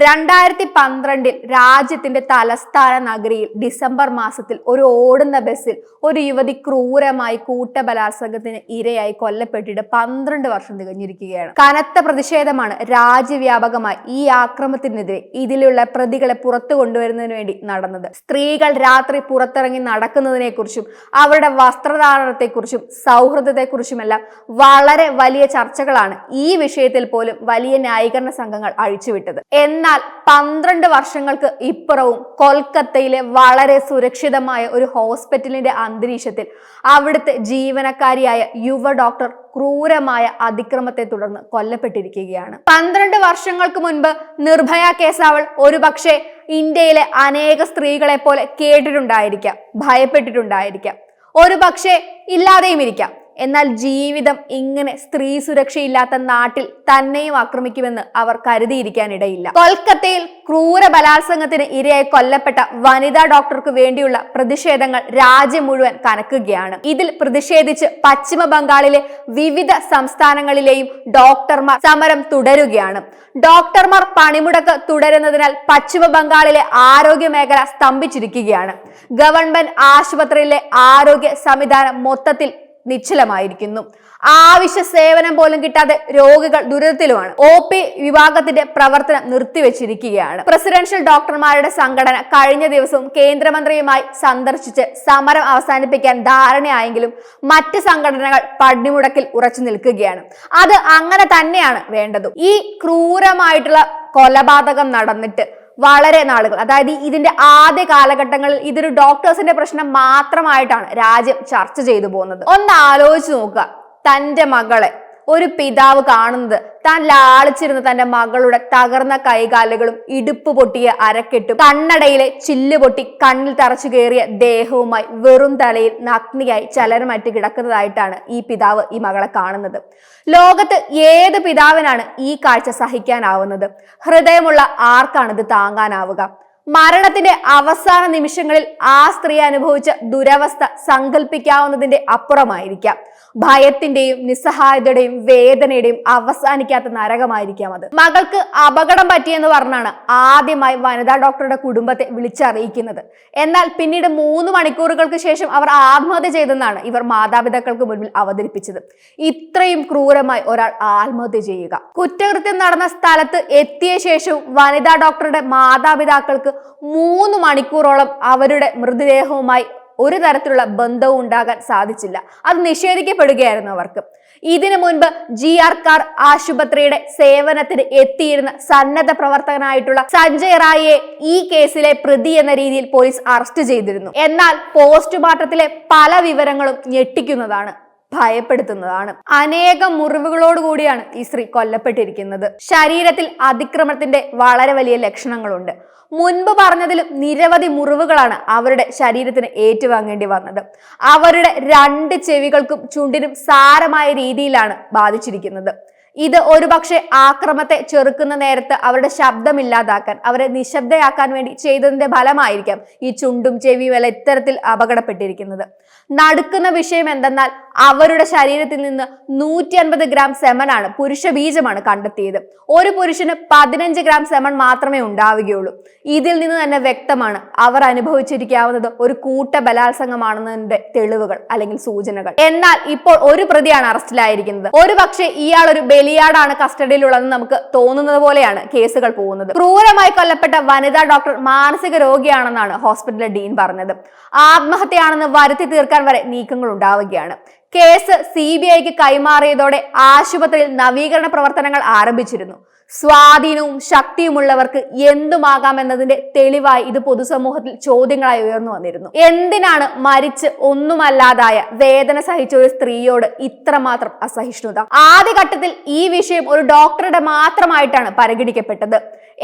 രണ്ടായിരത്തി പന്ത്രണ്ടിൽ രാജ്യത്തിന്റെ തലസ്ഥാന നഗരിയിൽ ഡിസംബർ മാസത്തിൽ ഒരു ഓടുന്ന ബസ്സിൽ ഒരു യുവതി ക്രൂരമായി കൂട്ടബലാത്സംഗത്തിന് ഇരയായി കൊല്ലപ്പെട്ടിട്ട് പന്ത്രണ്ട് വർഷം തികഞ്ഞിരിക്കുകയാണ്. കനത്ത പ്രതിഷേധമാണ് രാജ്യവ്യാപകമായി ഈ ആക്രമത്തിനെതിരെ ഇതിലുള്ള പ്രതികളെ പുറത്തു കൊണ്ടുവരുന്നതിന് വേണ്ടി നടന്നത്. സ്ത്രീകൾ രാത്രി പുറത്തിറങ്ങി നടക്കുന്നതിനെ കുറിച്ചും അവരുടെ വസ്ത്രധാരണത്തെക്കുറിച്ചും സൗഹൃദത്തെക്കുറിച്ചുമെല്ലാം വളരെ വലിയ ചർച്ചകളാണ് ഈ വിഷയത്തിൽ പോലും വലിയ ന്യായീകരണ സംഘങ്ങൾ അഴിച്ചുവിട്ടത്. എന്നാൽ പന്ത്രണ്ട് വർഷങ്ങൾക്ക് ഇപ്പുറവും കൊൽക്കത്തയിലെ വളരെ സുരക്ഷിതമായ ഒരു ഹോസ്പിറ്റലിന്റെ അന്തരീക്ഷത്തിൽ അവിടുത്തെ ജീവനക്കാരിയായ യുവ ഡോക്ടർ ക്രൂരമായ അതിക്രമത്തെ തുടർന്ന് കൊല്ലപ്പെട്ടിരിക്കുകയാണ്. പന്ത്രണ്ട് വർഷങ്ങൾക്ക് മുൻപ് നിർഭയ കേസ് അവൾ ഒരുപക്ഷെ ഇന്ത്യയിലെ അനേക സ്ത്രീകളെ പോലെ കേട്ടിട്ടുണ്ടായിരിക്കാം ഭയപ്പെട്ടിട്ടുണ്ടായിരിക്കാം. ഒരു പക്ഷേ ഇല്ലാതെയും ഇരിക്കാം എന്നാൽ ജീവിതം ഇങ്ങനെ സ്ത്രീ സുരക്ഷയില്ലാത്ത നാട്ടിൽ തന്നെയും ആക്രമിക്കുമെന്ന് അവർ കരുതിയിരിക്കാനിടയില്ല. കൊൽക്കത്തയിൽ ക്രൂര ബലാത്സംഗത്തിന് ഇരയായി കൊല്ലപ്പെട്ട വനിതാ ഡോക്ടർക്ക് വേണ്ടിയുള്ള പ്രതിഷേധങ്ങൾ രാജ്യം മുഴുവൻ കനക്കുകയാണ്. ഇതിൽ പ്രതിഷേധിച്ച് പശ്ചിമ ബംഗാളിലെ വിവിധ സംസ്ഥാനങ്ങളിലെയും ഡോക്ടർമാർ സമരം തുടരുകയാണ്. ഡോക്ടർമാർ പണിമുടക്ക് തുടരുന്നതിനാൽ പശ്ചിമ ബംഗാളിലെ ആരോഗ്യ മേഖല സ്തംഭിച്ചിരിക്കുകയാണ്. ഗവൺമെന്റ് ആശുപത്രിയിലെ ആരോഗ്യ സംവിധാനം മൊത്തത്തിൽ നിശ്ചലമായിരിക്കുന്നു. ആവശ്യ സേവനം പോലും കിട്ടാതെ രോഗികൾ ദുരിതത്തിലുമാണ്. ഒ പി വിഭാഗത്തിന്റെ പ്രവർത്തനം നിർത്തിവെച്ചിരിക്കുകയാണ്. പ്രസിഡൻഷ്യൽ ഡോക്ടർമാരുടെ സംഘടന കഴിഞ്ഞ ദിവസവും കേന്ദ്രമന്ത്രിയുമായി സന്ദർശിച്ച് സമരം അവസാനിപ്പിക്കാൻ ധാരണയായെങ്കിലും മറ്റ് സംഘടനകൾ പടിമുടക്കിൽ ഉറച്ചു നിൽക്കുകയാണ്. അത് അങ്ങനെ തന്നെയാണ് വേണ്ടതും. ഈ ക്രൂരമായിട്ടുള്ള കൊലപാതകം നടന്നിട്ട് വളരെ നാളുകൾ. അതായത് ഇതിന്റെ ആദ്യ കാലഘട്ടങ്ങളിൽ ഇതൊരു ഡോക്ടേഴ്സിന്റെ പ്രശ്നം മാത്രമായിട്ടാണ് രാജ്യം ചർച്ച ചെയ്തു പോകുന്നത്. ഒന്ന് ആലോചിച്ച് നോക്കുക. തന്റെ മകളെ ഒരു പിതാവ് കാണുന്നത്. താൻ ലാളിച്ചിരുന്ന തന്റെ മകളുടെ തകർന്ന കൈകാലുകളും ഇടുപ്പ് പൊട്ടിയ അരക്കെട്ടും കണ്ണടയിലെ ചില്ല് പൊട്ടി കണ്ണിൽ തറച്ചു കയറിയ ദേഹവുമായി വെറും തലയിൽ നഗ്നിയായി ചലനമറ്റ് കിടക്കുന്നതായിട്ടാണ് ഈ പിതാവ് ഈ മകളെ കാണുന്നത്. ലോകത്ത് ഏത് പിതാവിനാണ് ഈ കാഴ്ച സഹിക്കാനാവുന്നത്? ഹൃദയമുള്ള ആർക്കാണിത് താങ്ങാനാവുക? മരണത്തിന്റെ അവസാന നിമിഷങ്ങളിൽ ആ സ്ത്രീ അനുഭവിച്ച ദുരവസ്ഥ സങ്കല്പിക്കാവുന്നതിന്റെ അപ്പുറമായിരിക്കാം. ഭയത്തിന്റെയും നിസ്സഹായതയുടെയും വേദനയുടെയും അവസാനിക്കാത്ത നരകമായിരിക്കാം അത്. മകൾക്ക് അപകടം പറ്റിയെന്ന് പറഞ്ഞാണ് ആദ്യമായി വനിതാ ഡോക്ടറുടെ കുടുംബത്തെ വിളിച്ചറിയിക്കുന്നത്. എന്നാൽ പിന്നീട് മൂന്ന് മണിക്കൂറുകൾക്ക് ശേഷം അവർ ആത്മഹത്യ ചെയ്തെന്നാണ് ഇവർ മാതാപിതാക്കൾക്ക് മുൻപിൽ അവതരിപ്പിച്ചത്. ഇത്രയും ക്രൂരമായി ഒരാൾ ആത്മഹത്യ ചെയ്യുക. കുറ്റകൃത്യം നടന്ന സ്ഥലത്ത് എത്തിയ ശേഷവും വനിതാ ഡോക്ടറുടെ മാതാപിതാക്കൾക്ക് മൂന്ന് മണിക്കൂറോളം അവരുടെ മൃതദേഹവുമായി ഒരു തരത്തിലുള്ള ബന്ധവും ഉണ്ടാകാൻ സാധിച്ചില്ല. അത് നിഷേധിക്കപ്പെടുകയായിരുന്നു അവർക്ക്. ഇതിനു മുൻപ് ജി ആർ കാർ ആശുപത്രിയുടെ സേവനത്തിന് എത്തിയിരുന്ന സന്നദ്ധ പ്രവർത്തകനായിട്ടുള്ള സഞ്ജയ് റായിയെ ഈ കേസിലെ പ്രതി എന്ന രീതിയിൽ പോലീസ് അറസ്റ്റ് ചെയ്തിരുന്നു. എന്നാൽ പോസ്റ്റ്മോർട്ടത്തിലെ പല വിവരങ്ങളും ഞെട്ടിക്കുന്നതാണ്. ഭയപ്പെടുത്തുന്നതാണ്. അനേകം മുറിവുകളോട് കൂടിയാണ് ഈ സ്ത്രീ കൊല്ലപ്പെട്ടിരിക്കുന്നത്. ശരീരത്തിൽ അതിക്രമത്തിന്റെ വളരെ വലിയ ലക്ഷണങ്ങളുണ്ട്. മുൻപ് പറഞ്ഞതിലും നിരവധി മുറിവുകളാണ് അവരുടെ ശരീരത്തിന് ഏറ്റുവാങ്ങേണ്ടി വന്നത്. അവരുടെ രണ്ട് ചെവികൾക്കും ചുണ്ടിനും സാരമായ രീതിയിലാണ് ബാധിച്ചിരിക്കുന്നത്. ഇത് ഒരുപക്ഷെ ആക്രമത്തെ ചെറുക്കുന്ന നേരത്ത് അവരുടെ ശബ്ദമില്ലാതാക്കാൻ അവരെ നിശബ്ദയാക്കാൻ വേണ്ടി ചെയ്തതിന്റെ ഫലമായിരിക്കാം ഈ ചുണ്ടും ചെവിയും എല്ലാം ഇത്തരത്തിൽ അപകടപ്പെട്ടിരിക്കുന്നത്. നടുക്കുന്ന വിഷയം എന്തെന്നാൽ അവരുടെ ശരീരത്തിൽ നിന്ന് നൂറ്റി അൻപത് ഗ്രാം സെമനാണ് പുരുഷ ബീജമാണ് കണ്ടെത്തിയത്. ഒരു പുരുഷന് പതിനഞ്ച് ഗ്രാം സെമൺ മാത്രമേ ഉണ്ടാവുകയുള്ളൂ. ഇതിൽ നിന്ന് തന്നെ വ്യക്തമാണ് അവർ അനുഭവിച്ചിരിക്കാവുന്നത് ഒരു കൂട്ട ബലാത്സംഗമാണെന്നതിന്റെ തെളിവുകൾ അല്ലെങ്കിൽ സൂചനകൾ. എന്നാൽ ഇപ്പോൾ ഒരു പ്രതിയാണ് അറസ്റ്റിലായിരിക്കുന്നത്. ഒരു പക്ഷേ ഇയാൾ ഒരു ബലിയാടാണ് കസ്റ്റഡിയിലുള്ളതെന്ന് നമുക്ക് തോന്നുന്നത് പോലെയാണ് കേസുകൾ പോകുന്നത്. ക്രൂരമായി കൊല്ലപ്പെട്ട വനിതാ ഡോക്ടർ മാനസിക രോഗിയാണെന്നാണ് ഹോസ്പിറ്റലിലെ ഡീൻ പറഞ്ഞത്. ആത്മഹത്യയാണെന്ന് വരുത്തി തീർക്കാൻ വരെ നീക്കങ്ങൾ ഉണ്ടാവുകയാണ്. കേസ് സി ബി ഐക്ക് കൈമാറിയതോടെ ആശുപത്രിയിൽ നവീകരണ പ്രവർത്തനങ്ങൾ ആരംഭിച്ചിരുന്നു. സ്വാധീനവും ശക്തിയുമുള്ളവർക്ക് എന്തുമാകാമെന്നതിന്റെ തെളിവായി ഇത് പൊതുസമൂഹത്തിൽ ചോദ്യങ്ങളായി ഉയർന്നു വന്നിരുന്നു. എന്തിനാണ് മരിച്ച് ഒന്നുമല്ലാതായ വേദന സഹിച്ച ഒരു സ്ത്രീയോട് ഇത്രമാത്രം അസഹിഷ്ണുത? ആദ്യഘട്ടത്തിൽ ഈ വിഷയം ഒരു ഡോക്ടറുടെ മാത്രമായിട്ടാണ് പരിഗണിക്കപ്പെട്ടത്.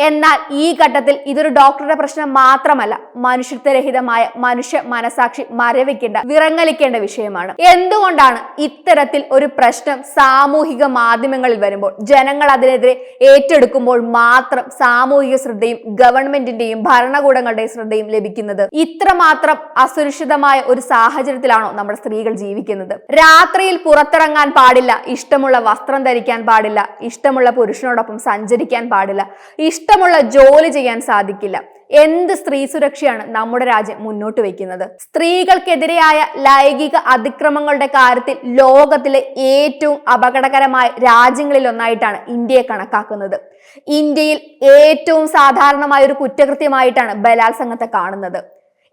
എന്നാൽ ഈ ഘട്ടത്തിൽ ഇതൊരു ഡോക്ടറുടെ പ്രശ്നം മാത്രമല്ല മനുഷ്യത്വരഹിതമായ മനുഷ്യ മനസാക്ഷി മരവിക്കേണ്ട വിറങ്ങലിക്കേണ്ട വിഷയമാണ്. എന്തുകൊണ്ടാണ് ഇത്തരത്തിൽ ഒരു പ്രശ്നം സാമൂഹിക മാധ്യമങ്ങളിൽ വരുമ്പോൾ ജനങ്ങൾ അതിനെതിരെ ഏറ്റെടുക്കുമ്പോൾ മാത്രം സാമൂഹിക ശ്രദ്ധയും ഗവൺമെന്റിന്റെയും ഭരണകൂടങ്ങളുടെയും ശ്രദ്ധയും ലഭിക്കുന്നത് ഇത്രമാത്രം അസുരക്ഷിതമായ ഒരു സാഹചര്യത്തിലാണോ നമ്മുടെ സ്ത്രീകൾ ജീവിക്കുന്നത്? രാത്രിയിൽ പുറത്തിറങ്ങാൻ പാടില്ല ഇഷ്ടമുള്ള വസ്ത്രം ധരിക്കാൻ പാടില്ല ഇഷ്ടമുള്ള പുരുഷനോടൊപ്പം സഞ്ചരിക്കാൻ പാടില്ല ഇഷ്ട ഇഷ്ടമുള്ള ജോലി ചെയ്യാൻ സാധിക്കില്ല. എന്ത് സ്ത്രീ സുരക്ഷയാണ് നമ്മുടെ രാജ്യം മുന്നോട്ട് വയ്ക്കുന്നത്? സ്ത്രീകൾക്കെതിരെയായ ലൈംഗിക അതിക്രമങ്ങളുടെ കാര്യത്തിൽ ലോകത്തിലെ ഏറ്റവും അപകടകരമായ രാജ്യങ്ങളിൽ ഒന്നായിട്ടാണ് ഇന്ത്യയെ കണക്കാക്കുന്നത്. ഇന്ത്യയിൽ ഏറ്റവും സാധാരണമായ ഒരു കുറ്റകൃത്യമായിട്ടാണ് ബലാത്സംഗത്തെ കാണുന്നത്.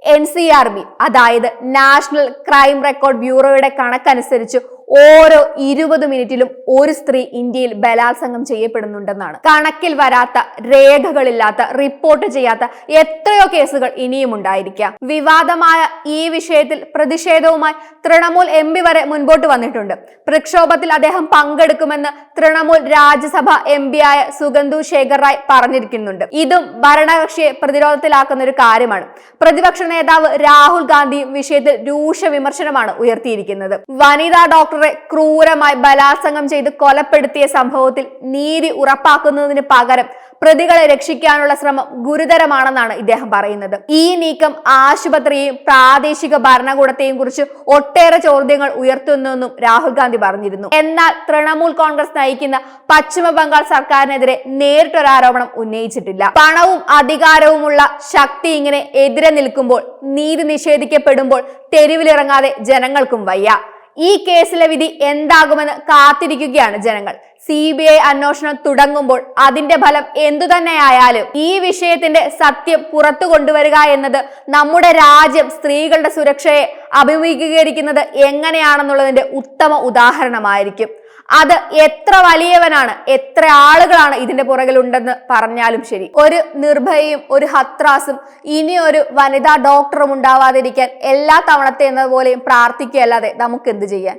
എൻ സി ആർ ബി അതായത് നാഷണൽ ക്രൈം റെക്കോർഡ് ബ്യൂറോയുടെ കണക്കനുസരിച്ച് ഓരോ ഇരുപത് മിനിറ്റിലും ഒരു സ്ത്രീ ഇന്ത്യയിൽ ബലാത്സംഗം ചെയ്യപ്പെടുന്നുണ്ടെന്നാണ്. കണക്കിൽ വരാത്ത രേഖകളില്ലാത്ത റിപ്പോർട്ട് ചെയ്യാത്ത എത്രയോ കേസുകൾ ഇനിയും ഉണ്ടായിരിക്കാം. വിവാദമായ ഈ വിഷയത്തിൽ പ്രതിഷേധവുമായി തൃണമൂൽ എം പി വരെ മുൻപോട്ട് വന്നിട്ടുണ്ട്. പ്രക്ഷോഭത്തിൽ അദ്ദേഹം പങ്കെടുക്കുമെന്ന് തൃണമൂൽ രാജ്യസഭ എം പി ആയ സുഗന്ധു ശേഖർ റായ് പറഞ്ഞിരിക്കുന്നുണ്ട്. ഇതും ഭരണകക്ഷിയെ പ്രതിരോധത്തിലാക്കുന്ന ഒരു കാര്യമാണ്. പ്രതിപക്ഷ നേതാവ് രാഹുൽ ഗാന്ധിയും വിഷയത്തിൽ രൂക്ഷ വിമർശനമാണ് ഉയർത്തിയിരിക്കുന്നത്. വനിതാ ഡോക്ടറെ ക്രൂരമായി ബലാത്സംഗം ചെയ്ത് കൊലപ്പെടുത്തിയ സംഭവത്തിൽ നീതി ഉറപ്പാക്കുന്നതിന് പകരം പ്രതികളെ രക്ഷിക്കാനുള്ള ശ്രമം ഗുരുതരമാണെന്നാണ് ഇദ്ദേഹം പറയുന്നത്. ഈ നീക്കം ആശുപത്രിയെയും പ്രാദേശിക ഭരണകൂടത്തെയും കുറിച്ച് ഒട്ടേറെ ചോദ്യങ്ങൾ ഉയർത്തുന്നുവെന്നും രാഹുൽ ഗാന്ധി പറഞ്ഞിരുന്നു. എന്നാൽ തൃണമൂൽ കോൺഗ്രസ് നയിക്കുന്ന പശ്ചിമ ബംഗാൾ സർക്കാരിനെതിരെ നേരിട്ടൊരാരോപണം ഉന്നയിച്ചിട്ടില്ല. പണവും അധികാരവുമുള്ള ശക്തി ഇങ്ങനെ എതിരെ നിൽക്കുമ്പോൾ നീതി നിഷേധിക്കപ്പെടുമ്പോൾ തെരുവിലിറങ്ങാതെ ജനങ്ങൾക്കും വയ്യ. ഈ കേസിലെ വിധി എന്താകുമെന്ന് കാത്തിരിക്കുകയാണ് ജനങ്ങൾ. സി ബി ഐ അന്വേഷണം തുടങ്ങുമ്പോൾ അതിന്റെ ഫലം എന്തു തന്നെയായാലും ഈ വിഷയത്തിന്റെ സത്യം പുറത്തു കൊണ്ടുവരിക എന്നത് നമ്മുടെ രാജ്യം സ്ത്രീകളുടെ സുരക്ഷയെ അഭിമുഖീകരിക്കുന്നത് എങ്ങനെയാണെന്നുള്ളതിന്റെ ഉത്തമ ഉദാഹരണമായിരിക്കും. അത് എത്ര വലിയവനാണ് എത്ര ആളുകളാണ് ഇതിന്റെ പുറകിലുണ്ടെന്ന് പറഞ്ഞാലും ശരി. ഒരു നിർഭയയും ഒരു ഹത്രാസും ഇനി ഒരു വനിതാ ഡോക്ടറും ഉണ്ടാവാതിരിക്കാൻ എല്ലാ തവണത്തെ എന്നതുപോലെയും പ്രാർത്ഥിക്കുകയല്ലാതെ നമുക്ക് എന്ത് ചെയ്യാൻ?